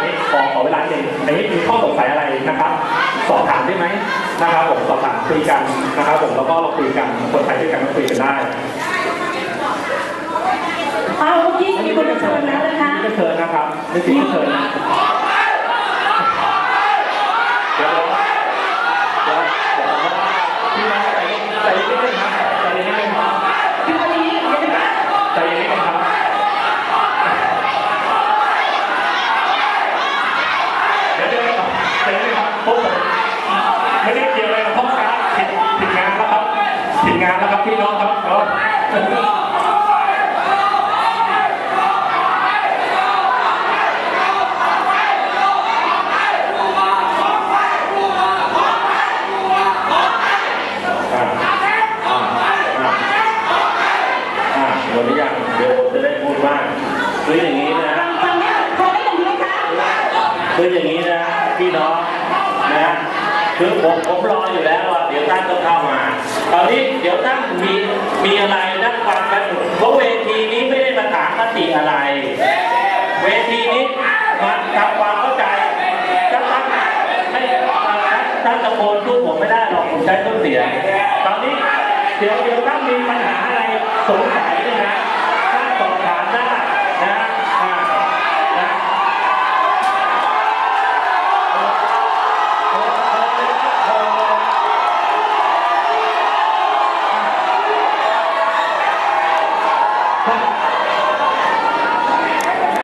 อันนี้มีข้อสงสัยอะไรนะครับ สอบถามได้ไหมนะครับผมสอบถามคุยกันนะครับ ผมแล้วก็เราคุยกันคนไทยด้วยกันก็คุยกันได้เอาเมื่อกี้มีคนเชิญแล้วนะคะนี่ก็เชิญนะครับนี่คือเชิญนะเดี๋ยวเดี๋ยวเดี๋ยวพี่น้องใจเย็นใจเย็นนิดนึงครับใจเย็นนิดนึงครับคือวันนี้เดี๋ยวนะคะใจเย็นนิดนึงครับเดี๋ยวเดี๋ยวใจ เย็นนิดนึงครับพวกผมไม่ได้เกี่ยวอะไรกับพ่อค้าผิดผิดงานแล้วครับผิดงานแล้วครับพี่น้องครับเอออ่าอ่าอ่าอ่าหมดหรือยังเดี๋ยวผมจะได้พูดว่าคืออย่างนี้นะฟังได้ฟังได้อย่างนี้ไหมคะคืออย่างนี้นะ พี่น้องนะคือผมผมรออยู่แล้วว่าเดี๋ยวท่านต้องเข้ามา ตอนนี้เดี๋ยวท่านมีมีอะไรนักฟังกันเพราะเวทีนี้ไม่ได้มาถามมติอะไร เวทีนี้มาทำความเข้าใจถ้าท่านไม่ท่านตะโกนทุกผมไม่ได้หรอกผมใช้ต้นเสียงตอนนี้เดี๋ยวเดี๋ยวถ้านมีปัญหาอะไรสงสัยเนี่ยนะ